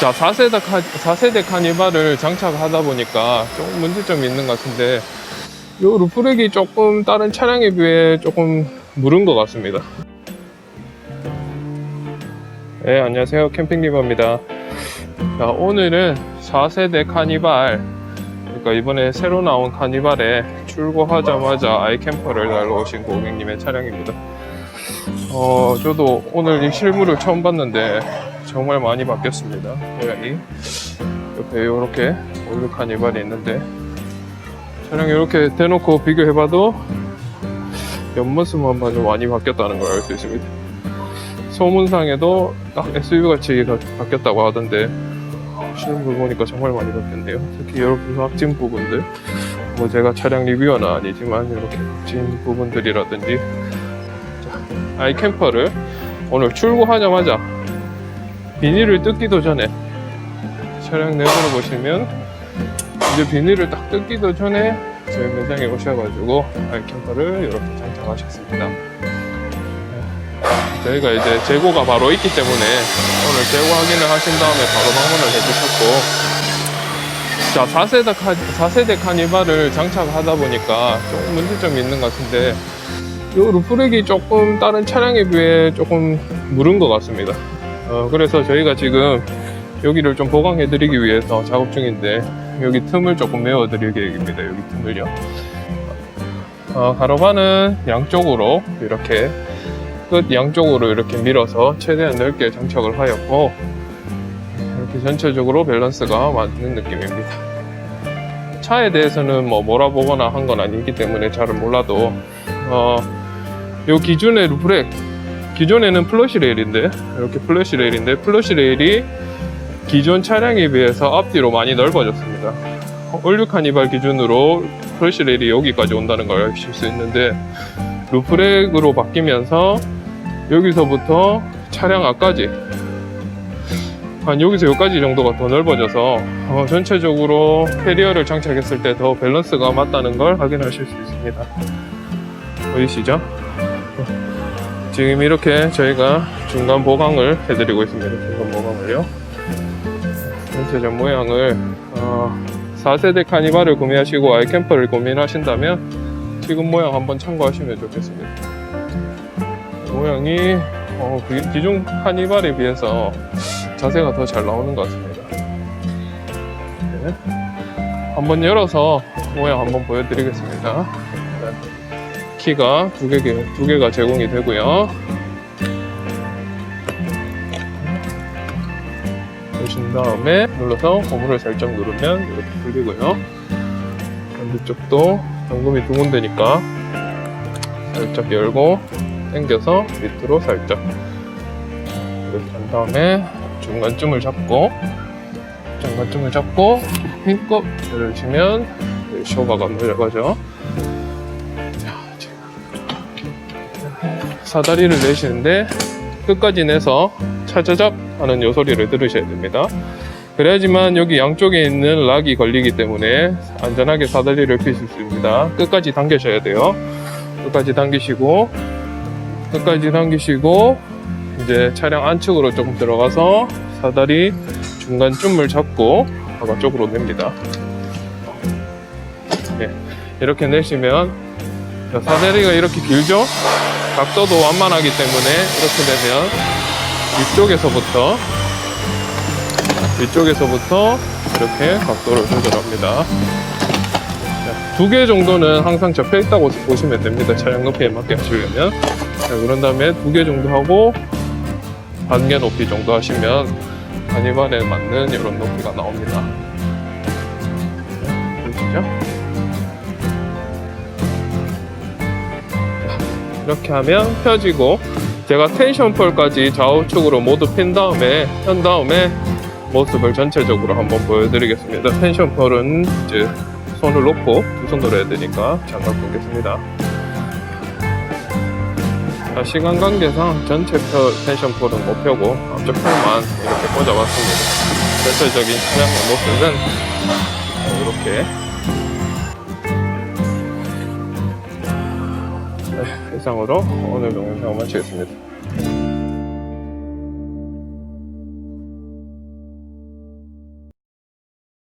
자, 4세대, 카, 4세대 카니발을 장착하다 보니까 조금 문제점이 있는 것 같은데, 요 루프렉이 조금 다른 차량에 비해 조금 무른 것 같습니다. 네, 안녕하세요. 캠핑리버입니다. 자, 오늘은 4세대 카니발, 그러니까 이번에 새로 나온 카니발에 출고하자마자 아이캠퍼를 달러 오신 고객님의 차량입니다. 어, 저도 오늘 이 실물을 처음 봤는데 정말 많이 바뀌었습니다. 모양이 옆에 이렇게 올드 카니발이 있는데 차량 이렇게 대놓고 비교해봐도 옆모습만 봐도 많이 바뀌었다는 걸 알 수 있습니다. 소문상에도 딱 SUV 같이 가- 바뀌었다고 하던데 실물 보니까 정말 많이 바뀌었네요. 특히 이런 부확진 부분들 뭐 제가 차량 리뷰어는 아니지만 이렇게 진 부분들이라든지 자, 아이 캠퍼를 오늘 출고하자마자 비닐을 뜯기도 전에 차량 내부를 보시면 이제 비닐을 딱 뜯기도 전에 저희 매장에 오셔가지고 아이 캠퍼를 이렇게 장착하셨습니다. 네. 저희가 이제 재고가 바로 있기 때문에 오늘 재고 확인을 하신 다음에 바로 방문을 해주셨고 자 4세대, 카, 4세대 카니발을 장착하다 보니까 조금 문제점이 있는 것 같은데 요 루프렉이 조금 다른 차량에 비해 조금 무른 것 같습니다. 어, 그래서 저희가 지금 여기를 좀 보강해 드리기 위해서 작업 중인데 여기 틈을 조금 메워 드릴 계획입니다. 여기 틈을요. 어, 가로바는 양쪽으로 이렇게 끝 양쪽으로 이렇게 밀어서 최대한 넓게 장착을 하였고 이렇게 전체적으로 밸런스가 맞는 느낌입니다. 차에 대해서는 뭐 몰아보거나 한 건 아니기 때문에 잘은 몰라도 어, 요 기존의 루프렉 기존에는 플러시 레일인데 이렇게 플러시 레일인데 플러시 레일이 기존 차량에 비해서 앞뒤로 많이 넓어졌습니다. 올류 카니발 기준으로 플러시 레일이 여기까지 온다는 걸 아실 수 있는데 루프렉으로 바뀌면서 여기서부터 차량 앞까지 한 여기서 여기까지 정도가 더 넓어져서 어, 전체적으로 캐리어를 장착했을 때 더 밸런스가 맞다는 걸 확인하실 수 있습니다. 보이시죠? 지금 이렇게 저희가 중간 보강을 해드리고 있습니다. 중간 보강을요. 전체적 모양을 어, 4세대 카니발을 구매하시고 아이캠퍼를 고민하신다면 지금 모양 한번 참고하시면 좋겠습니다. 모양이 어, 기- 기존 카니발에 비해서 자세가 더 잘 나오는 것 같습니다. 네. 한번 열어서 모양 한번 보여드리겠습니다. 네. 키가 두 개, 두 개가 제공이 되고요. 누르신 다음에 눌러서 고무를 살짝 누르면 이렇게 풀리고요. 반대쪽도 잠금이 두 군데니까 살짝 열고 당겨서 밑으로 살짝 이렇게 한 다음에 중간쯤을 잡고 중간쯤을 잡고 힘껏 열으시면 쇼바가 내려가죠. 사다리를 내시는데 끝까지 내서 차차잡 하는 요 소리를 들으셔야 됩니다. 그래야지만 여기 양쪽에 있는 락이 걸리기 때문에 안전하게 사다리를 펴실 수 있습니다. 끝까지 당기셔야 돼요. 끝까지 당기시고 끝까지 당기시고 이제 차량 안쪽으로 조금 들어가서 사다리 중간쯤을 잡고 바깥쪽으로 냅니다. 네, 이렇게 내시면 자, 사다리가 이렇게 길죠? 각도도 완만하기 때문에 이렇게 되면 위쪽에서부터 위쪽에서부터 이렇게 각도를 조절합니다. 두 개 정도는 항상 접혀 있다고 보시면 됩니다. 차량 높이에 맞게 하시려면. 자, 그런 다음에 두 개 정도 하고 반 개 높이 정도 하시면 카니발에 맞는 이런 높이가 나옵니다. 네, 보이시죠? 이렇게 하면 펴지고 제가 텐션 폴까지 좌우측으로 모두 핀 다음에 편 다음에 모습을 전체적으로 한번 보여드리겠습니다. 텐션 폴은 이제 손을 놓고 두 손으로 해야 되니까 잠깐 끊겠습니다. 자, 시간 관계상 전체 표, 텐션 폴은 못 펴고 앞쪽 폴만 이렇게 꽂아봤습니다. 전체적인 차량의 모습은 이렇게 네, 이상으로 오늘 영상을 마치겠습니다.